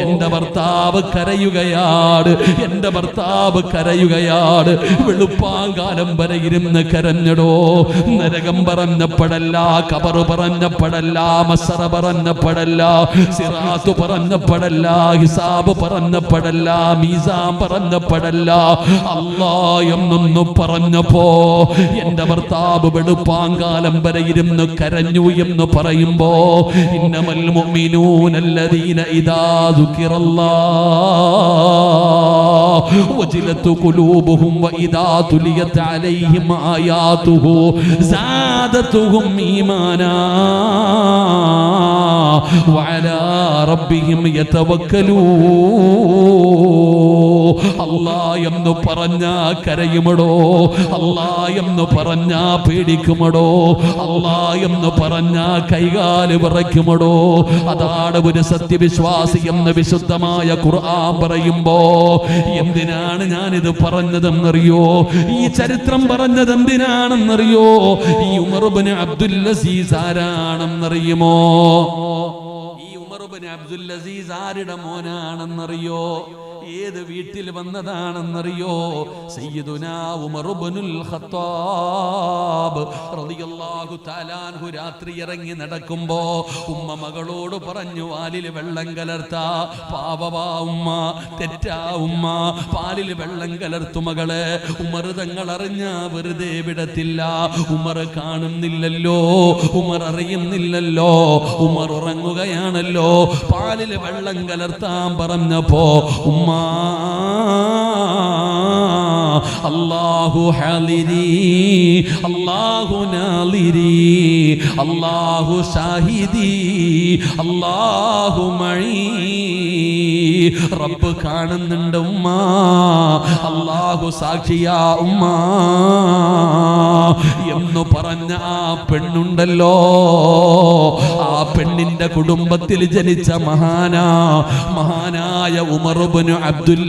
എന്റെ ഭർത്താവ് കരയുകയാണ് എന്റെ ഭർത്താവ് കരയുകയാണ്. വെളുപ്പാങ്കാലം വരെ ഇരുന്ന് കരഞ്ഞടോ. നരകം പറഞ്ഞപ്പെടല്ല കബറ് പറഞ്ഞപ്പെടല്ല മസറ പറഞ്ഞപ്പെടല്ല സിറാത്ത് പറഞ്ഞപ്പെടല്ല ഹിസാബ് പറഞ്ഞപ്പെടല്ല മീസാം പറഞ്ഞപ്പെടല്ല അല്ലാ എന്നൊന്നു പറഞ്ഞപ്പോ എന്റെ ഭർത്താവ് വെളുപ്പാങ്കാലം ഇരുന്ന് കരഞ്ഞു എന്ന് പറയുമ്പോ ഇന്നമൽ മുഅ്മിനൂനല്ലദീന ഇദാ ദുകിറല്ലാഹ് വജിലത്ത് قلوبهم وإذا تليت عليهم آياته زادتهم ഈമാനാ وعلى ربهم യതവക്കലൂ അല്ലാ എന്ന് പറഞ്ഞാ കരയുമടോ? അല്ലാ പറഞ്ഞാ പേടിക്കുമടോ? അല്ലാ പറഞ്ഞാ കൈകാൽ വിറയ്ക്കുമടോ? അതാണ് ഒരു സത്യവിശ്വാസി എന്ന് വിശുദ്ധമായ ഖുർആൻ പറയുമ്പോ എന്തിനാണ് ഞാനിത് പറഞ്ഞതെന്നറിയോ? ഈ ചരിത്രം പറഞ്ഞത് എന്തിനാണെന്നറിയോ ഈ ഉമർബിന് അബ്ദുൽ അസീസ് ആരാണെന്നറിയുമോ? ഈ ഉമർബിന് അബ്ദുൽ അസീസ് ആരുടെ മോനാണെന്നറിയോ? ഏത് വീട്ടിൽ വന്നതാണെന്നറിയോ? രാത്രി ഇറങ്ങി നടക്കുമ്പോ ഉമ്മ മകളോട് പറഞ്ഞു വാലിൽ വെള്ളം കലർത്ത പാവവാ ഉമ്മ തെറ്റാ ഉമ്മ പാലിൽ വെള്ളം കലർത്തു മകളെ ഉമർ തങ്ങൾ അറിഞ്ഞ വെറുതെ വിടത്തില്ല ഉമർ കാണുന്നില്ലല്ലോ ഉമർ അറിയുന്നില്ലല്ലോ ഉമർ ഉറങ്ങുകയാണല്ലോ പാലിൽ വെള്ളം കലർത്താൻ പറഞ്ഞപ്പോ ഉമ്മ അള്ളാ അല്ലാഹു ഹാലിരി അല്ലാഹു നാലിരി അല്ലാഹു ഷാഹിദി അല്ലാഹു മഴി. റബ്ബ് കാണുന്നുണ്ട് ഉമ്മ അല്ലാഹു സാക്ഷിയാ ഉമ്മ. എന്ന് പറഞ്ഞ ആ പെണ്ണുണ്ടല്ലോ ആ പെണ്ണിന്റെ കുടുംബത്തിൽ ജനിച്ച മഹാന മഹാനായ ഉമറുബിന് അബ്ദുൽ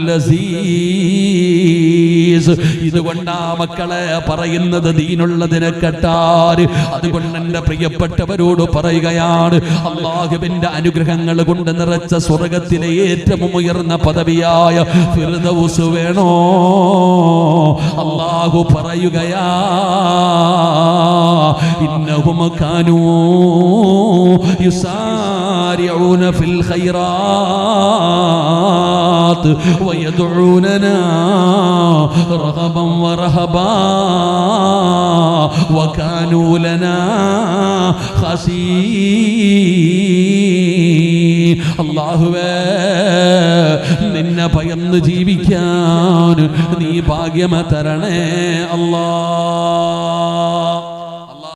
ഇതുകൊണ്ടാ മക്കളെ പറയുന്നത് ദീനുള്ളതിനെ കെട്ടാറ് അതുകൊണ്ട് എന്റെ പ്രിയപ്പെട്ടവരോട് പറയുകയാണ് അള്ളാഹുവിന്റെ അനുഗ്രഹങ്ങൾ കൊണ്ട് നിറച്ച സ്വർഗത്തിലെ ഏറ്റവും ഉയർന്ന പദവിയായ ഫിർദൗസ് വേണോ അള്ളാഹു പറയുകയാ ഇന്നഹും കാനൂ يسارعون في الخيرات ويدعوننا رغبا ورهبا وكانوا لنا خسين അള്ളാഹുവേ നിന്നെ ഭയന്ന് ജീവിക്കാൻ നീ ഭാഗ്യമ തരണേ അല്ലാ